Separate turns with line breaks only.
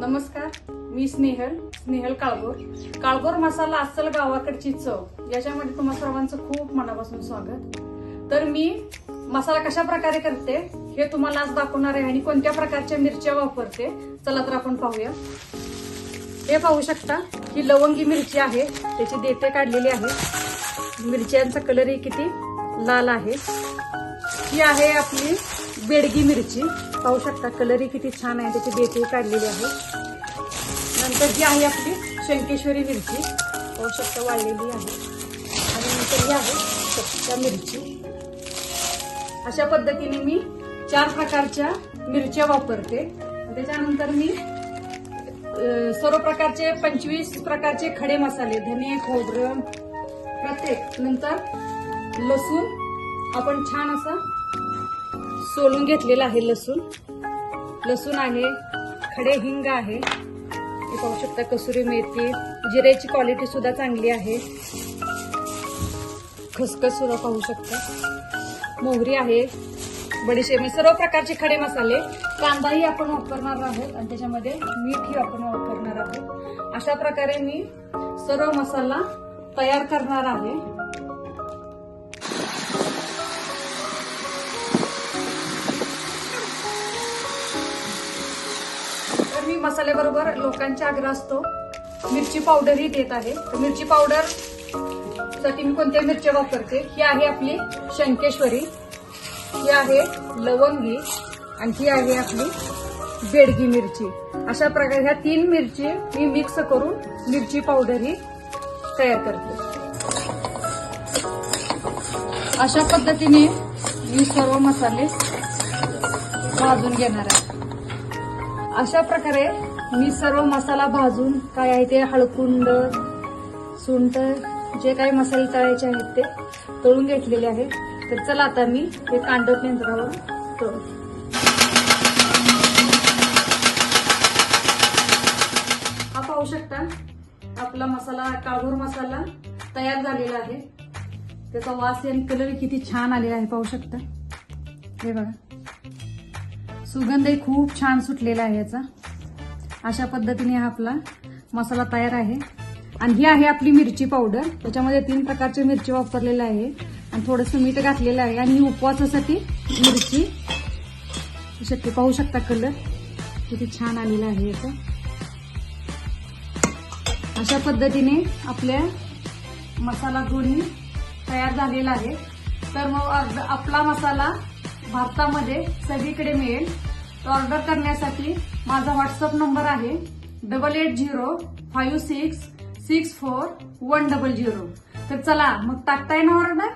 नमस्कार मी स्नेहल स्नेहल काळगोर काळगोर मसाला अस्सल गावाकडची चव याच्यामध्ये तुम्हा सर्वांचं खूप मनापासून स्वागत. तर मी मसाला कशा प्रकारे करते हे तुम्हाला आज दाखवणार आहे आणि कोणत्या प्रकारच्या मिरच्या वापरते चला तर आपण पाहूया. हे पाहू शकता ही लवंगी मिरची आहे त्याची देते काढलेली आहे. मिरच्यांचा कलरही किती? लाल आहे. ही आहे आपली बेडगी मिरची. पाहू शकता कलरही किती छान आहे. त्याची बेटी काढलेली आहे. नंतर ही आहे आपली शंकेश्वरी मिरची. पाहू शकता वाढलेली आहे. आणि नंतर ही आहे कच्च्या मिरची. अशा पद्धतीने मी चार प्रकारच्या मिरच्या वापरते. त्याच्यानंतर मी सर्व प्रकारचे पंचवीस प्रकारचे खडे मसाले धने खोबरं प्रत्येक. नंतर लसूण. आपण छान असा सोलून घेतलेला आहे लसूण. लसूण आहे खडे हिंग आहे. हे पाहू शकता कसुरी मेथी. जिऱ्याची क्वालिटी सुद्धा चांगली आहे. खसखस सुद्धा पाहू शकता. मोहरी आहे. बडीशेप सर्व प्रकारचे खडे मसाले. कांदाही आपण वापरणार आहोत आणि त्याच्यामध्ये मीठही आपण वापरणार आहोत. अशा प्रकारे मी सर्व मसाला तयार करणार आहे. मी मसाल्याबरोबर लोकांच्या आग्रह असतो. मिरची पावडरही देत आहे. तर मिरची पावडरसाठी मी कोणत्या मिरच्या वापरते? ही आहे आपली शंकेश्वरी. ही आहे लवंगी. आणि ही आहे आपली बेडगी मिरची. अशा प्रकारे ह्या तीन मिरची मी मिक्स करून मिरची पावडर ही तयार करते. अशा पद्धतीने मी सर्व मसाले भाजून घेणार आहे. अशा प्रकारे मी सर्व मसाला भाजून काय आहे ते हळकुंड सुंट जे काही मसाले तळायचे आहेत ते तळून घेतलेले आहे. तर चला आता मी हे कांडप यंत्रावर तळू. हा पाहू शकता आपला मसाला काळभोर मसाला तयार झालेला आहे. त्याचा वास आणि कलर किती छान आलेला आहे पाहू शकता. हे बघा. सुगंधही खूप छान सुटलेला आहे याचा. अशा पद्धतीने हा आपला मसाला तयार आहे. आणि ही आहे आपली मिरची पावडर त्याच्यामध्ये तीन प्रकारची मिरची वापरलेले आहे. आणि थोडंसं मीठ घातलेलं आहे. आणि ही उपवासासाठी मिरची. शक्य पाहू शकता कलर किती छान आलेला आहे याचा. अशा पद्धतीने आपल्या मसाला दोन्ही तयार झालेला आहे. तर मग अर्ध- आपला मसाला भारतामध्ये सगळीकडे मिळेल. ऑर्डर करण्यासाठी माझा व्हॉट्सअप नंबर आहे double eight zero five six six four one double zero. तर चला मग टाकता ना ऑर्डर